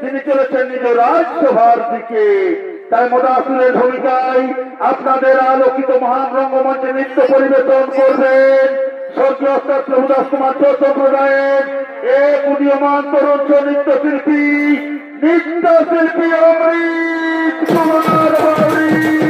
তিনি চলেছেন নিজ রাজ্যভার দিকে। তাই মোদাসুরের ভূমিকায় আপনাদের আলোকিত মহান রঙ্গমঞ্চে নৃত্য পরিবেশন করবেন। নৃত্য শিল্পী নৃত্য শিল্পী অমৃত কুমার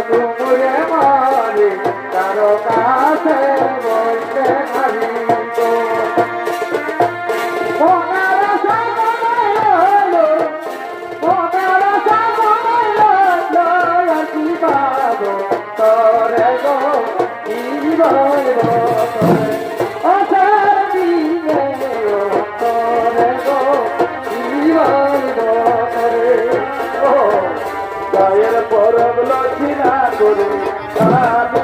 ডুবুরে মারে তার কাছে লাগল চিনা করে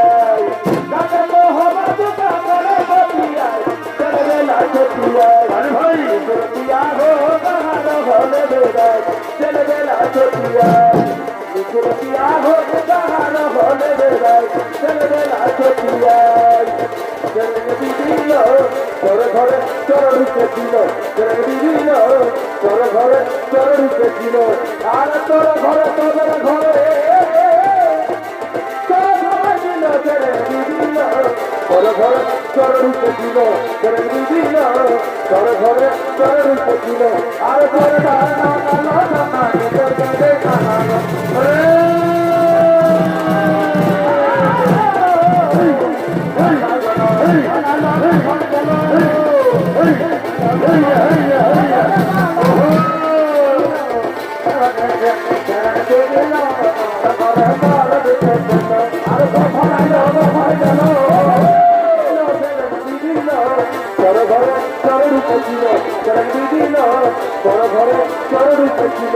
তোর ঘরে চরণিতে ছিল দিল তোর ঘরে চরণিতে ছিল আর তোর ঘরে তোদের ঘরে তোর ঘরে চরণিতে ছিল দিল তোর ঘরে চরণিতে ছিল আর তোর চরণ ছিল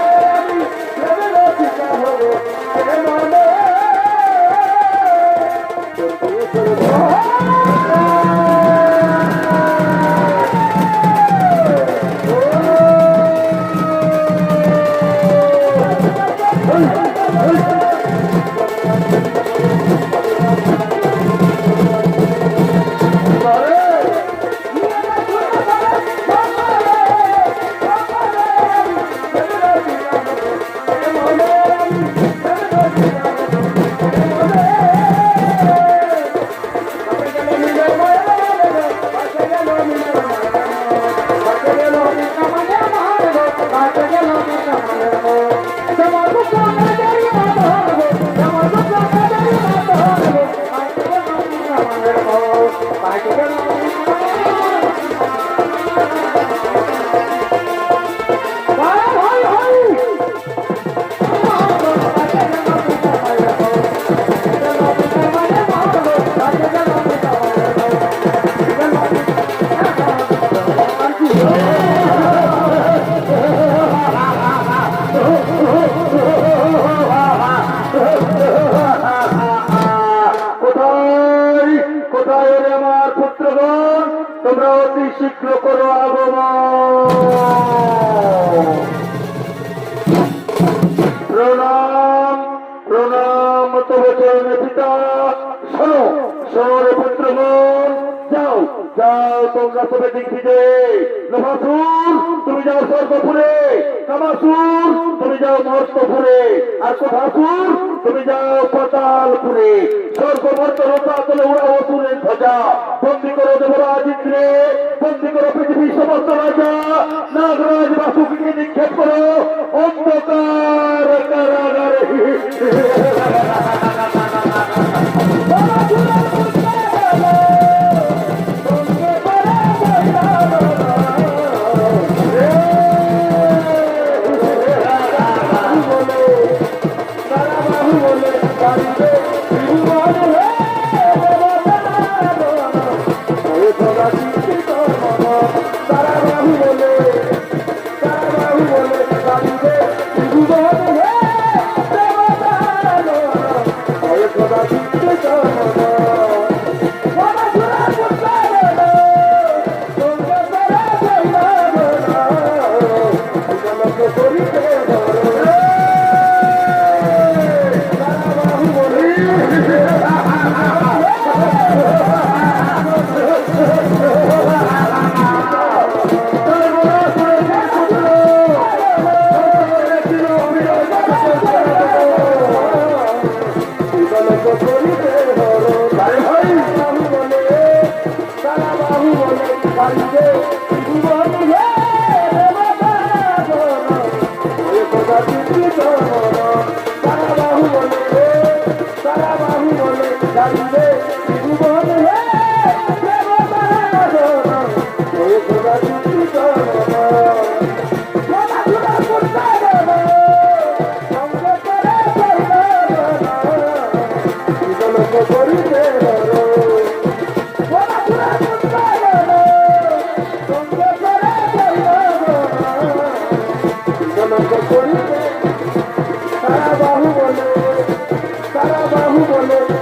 প্রণাম! প্রণাম তবে চরণে পিতা। শোনো শোনো রে পুত্রগণ যাও যাও তোমরা তবে দিগ্বিজে নভাসুর তুমি যাও স্বর্গপুরে। কামাসুর, তুমি যাও মর্তপুরে আর কোথাসুর, তুমি যাও পাতালপুরে। স্বর্গমর্ত রতাতলে উড়া অসুরের ধ্বজা। বন্দি করো দেবরাজ নাগরাজ নিক্ষেপ করো তারা